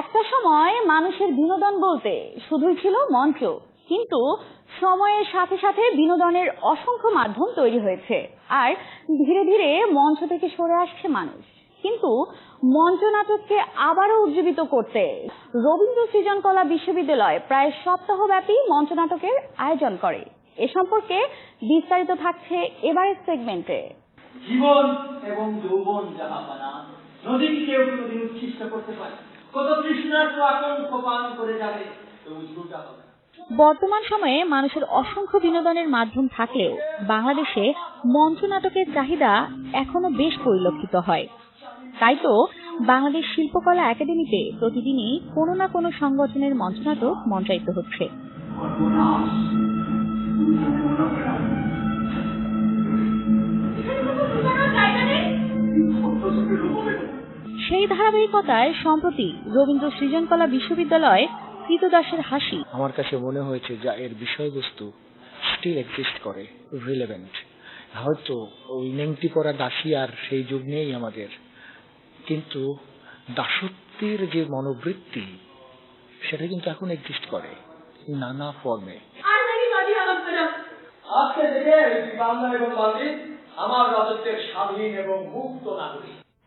একটা সময় মানুষের বিনোদন বলতে শুধুই ছিল মঞ্চ, কিন্তু সময়ের সাথে সাথে বিনোদনের অসংখ্য মাধ্যম তৈরি হয়েছে। আর ধীরে ধীরে মঞ্চ থেকে সরে আসছে মানুষ। কিন্তু মঞ্চ নাটককে আবারও উজ্জীবিত করতে রবীন্দ্র সৃজন কলা বিশ্ববিদ্যালয় প্রায় সপ্তাহব্যাপী মঞ্চ নাটকের আয়োজন করে। এ সম্পর্কে বিস্তারিত থাকছে এবারের সেগমেন্টে। জীবন এবং যৌবন যাহাপানা নদীকে উচ্ছিষ্ট করতে পারে। কত তৃষ্ণার্ত আতঙ্ক পান করে যাবে তবু ঝুটা হবে। বর্তমান সময়ে মানুষের অসংখ্য বিনোদনের মাধ্যম থাকলেও বাংলাদেশে মঞ্চ নাটকের চাহিদা এখনও বেশ পরিলক্ষিত হয়। তাই তো বাংলাদেশ শিল্পকলা একাডেমিতে প্রতিদিনই কোনো না কোনো সংগঠনের মঞ্চ নাটক মঞ্চায়িত হচ্ছে। সেই ধারাবাহিকতায় সম্প্রতি রবীন্দ্র সৃজনকলা বিশ্ববিদ্যালয় কৃতদাসের হাসি। আমার কাছে মনে হয়েছে যা এর বিষয়বস্তু স্টিল এক্সিস্ট করে রিলেভেন্ট হয়তো ওই নেংটি করা দাসী আর সেই যুগ নেই আমাদের। কিন্তু দাসত্বের যে মনোবৃত্তি সেটা কিন্তু এখন এক্সিস্ট করে নানা ফর্মে আজকে থেকে বাংলা এবং বাঙালি আমার রাজত্বের স্বাধীন এবং মুক্ত নাগরিক।